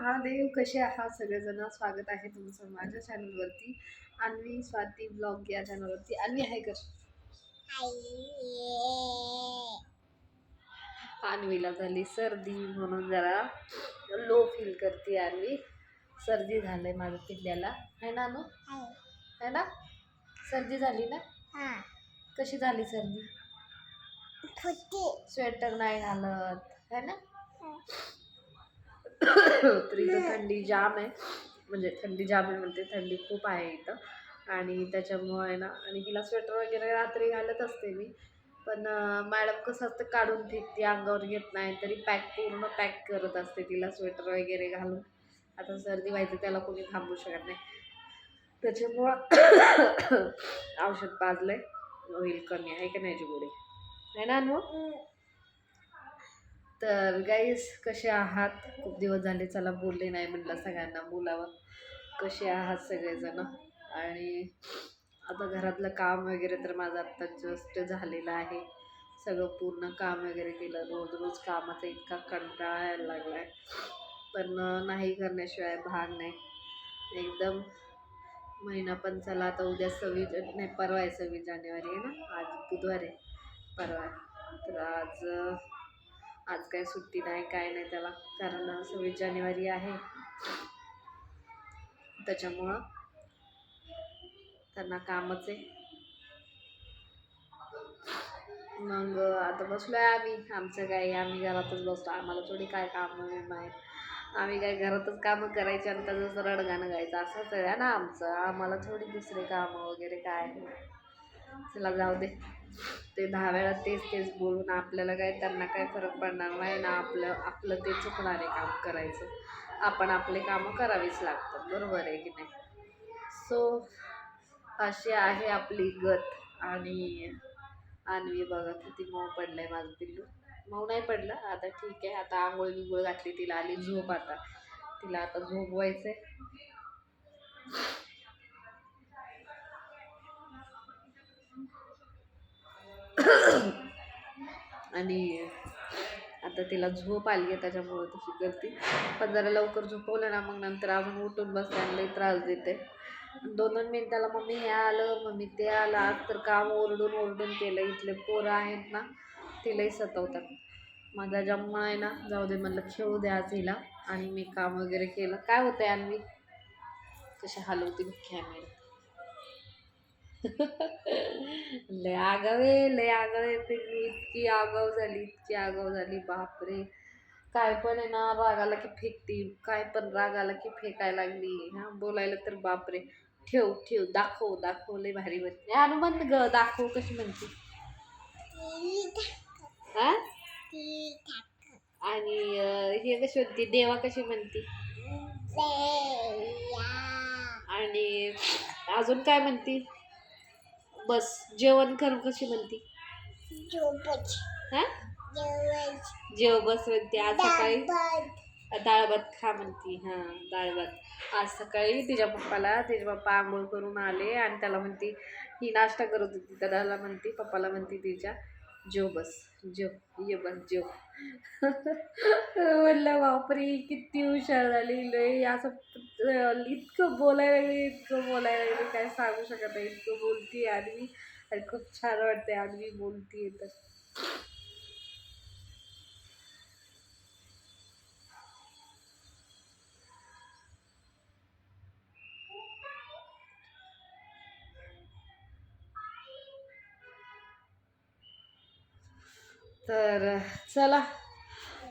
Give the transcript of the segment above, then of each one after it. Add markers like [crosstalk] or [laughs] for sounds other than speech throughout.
महादेव कसे आहात? सगळेजण स्वागत आहे तुमचं माझ्या चॅनलवरती अन्वी स्वाती ब्लॉग या चॅनलवरती अन्वी आहे कर अन्वीला झाली सर्दी म्हणून जरा लो फील करते अन्वी. सर्दी झालंय माझ्या पिल्ल्याला. है ना अनु? है ना? सर्दी झाली ना? कशी झाली सर्दी? स्वेटर नाही घालत. है ना? तर इथं थंडी जाम आहे. म्हणजे थंडी जाम आहे म्हणते थंडी खूप आहे इथं. आणि त्याच्यामुळं आहे ना आणि तिला स्वेटर वगैरे रात्री घालत असते मी. पण मॅडम कसं असतं काढून फेकते अंगावर घेत नाही तरी पॅक पूर्ण पॅक करत असते तिला स्वेटर वगैरे घालून. आता सर्दी व्हायचं त्याला कोणी थांबू शकत नाही. त्याच्यामुळं [coughs] औषध पाजलंय. होईल कमी आहे का नाही गोळी आहे ना अनुभव? तर गाईस कसे आहात? खूप दिवस झाले चला बोलले नाही म्हटलं सगळ्यांना बोलावं. कसे आहात सगळेजण? आणि आता घरातलं काम वगैरे तर माझं आत्ता जस्ट झालेलं आहे. सगळं पूर्ण काम वगैरे केलं. रोज रोज कामाचा इतका कंटाळा यायला लागला आहे पण नाही करण्याशिवाय भाग नाही. एकदम महिना पण चला आता उद्या सव्वीस नाही परवा आहे सव्वीस जानेवारी आहे ना? आज बुधवार आहे. परवा तर आज आज काय सुट्टी नाही काय नाही त्याला. कारण सव्वीस जानेवारी आहे. त्याच्यामुळं त्यांना कामच आहे. मग आता बसलो आहे आम्ही. आमचं काय आम्ही घरातच बसतो. आम्हाला थोडी काय कामं नाही. आम्ही काय घरातच कामं करायची आणि त्याचं रडगाणं गायचं असंच आहे ना आमचं. आम्हाला थोडी दुसरे कामं वगैरे काय चला जाऊ दे. ते दहा वेळा तेच तेच बोलून आपल्याला काय त्यांना काय फरक पडणार नाही ना आपलं आपलं ते चुकणार आहे काम करायचं. आपण आपले कामं करावीच लागतात. बरोबर आहे की नाही? सो अशी आहे आपली गत. आणि आणवी बघा किती मऊ पडलं आहे माझं पिल्लू. मऊ नाही पडलं. आता ठीक आहे. आता आंघोळ बिघोळ घातली तिला आली झोप आता. तिला आता झोपवायचं आहे आणि आता तिला झोप आली आहे त्याच्यामुळं तशी करते. पण जरा लवकर झोपवलं ना मग नंतर अजून उठून बसल्याने लई त्रास देते. दोन दोन मिनिटाला मम्मी हे आलं मम्मी ते आलं. आज तर काम ओरडून ओरडून केलं. इथले पोरं आहेत ना तिलाही सतवतात. माझा जम्मा आहे ना जाऊ दे म्हणलं खेळू द्या आज हिला. आणि मी काम वगैरे केलं. काय होतं आहे अन्वी? कशी हलवते कॅमेरा [laughs] लय आगावे लय आगावे ते मी इतकी आगाव झाली इतकी आगाव झाली बापरे. काय पण आहे ना राग आला की फेकती काय पण राग आला की फेकायला लागली. हा बोलायला तर बापरे. ठेव ठेव दाखव दाखव लय भारी म्हणते अनुबंध ग दाखव कशी म्हणते. हा? आणि हे कशी म्हणते देवा कशी म्हणते. आणि अजून काय म्हणते? बस जेवण कर कशी म्हणते? हा? जेव बस म्हणते आज सकाळी? डाळ भात खा म्हणती हां डाळ भात. आज सकाळी तिच्या पप्पाला तिचे पप्पा आंघोळ करून आले आणि त्याला म्हणती ही नाश्ता करत होती त्याला म्हणती पप्पाला म्हणती तिच्या. जेव बस जेव ये बस जेव. म्हणलं बापरे किती हुशार झाली लय असं इतकं बोलायला लागली इतकं बोलायला लागली काय सांगू शकत नाही इतकं बोलती आडवी आणि खूप छान वाटते आडवी बोलती तर. तर चला.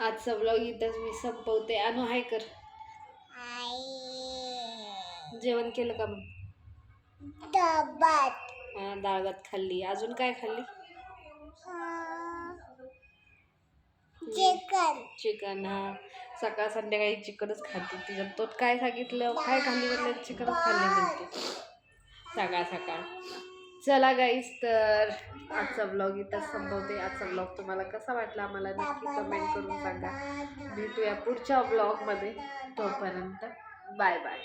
आजचा ब्लॉग इथंच मी संपवते. अनु हाय कर. जेवण केलं का मग? हा, डाळ भात खाल्ली. अजून काय खाल्ली? चिकन. हा. सकाळ संध्याकाळी चिकनच खाते तिच्यात तो काय सांगितलं? काय खाल्ली म्हणलं चिकनच खाल्ली म्हणते. सकाळ सकाळ. चला गाईस तर आजचा ब्लॉग इथंच संपवते. आजचा ब्लॉग तुम्हाला कसा वाटला मला नक्की कमेंट करून सांगा. भेटूया पुढच्या ब्लॉगमध्ये तोपर्यंत बाय बाय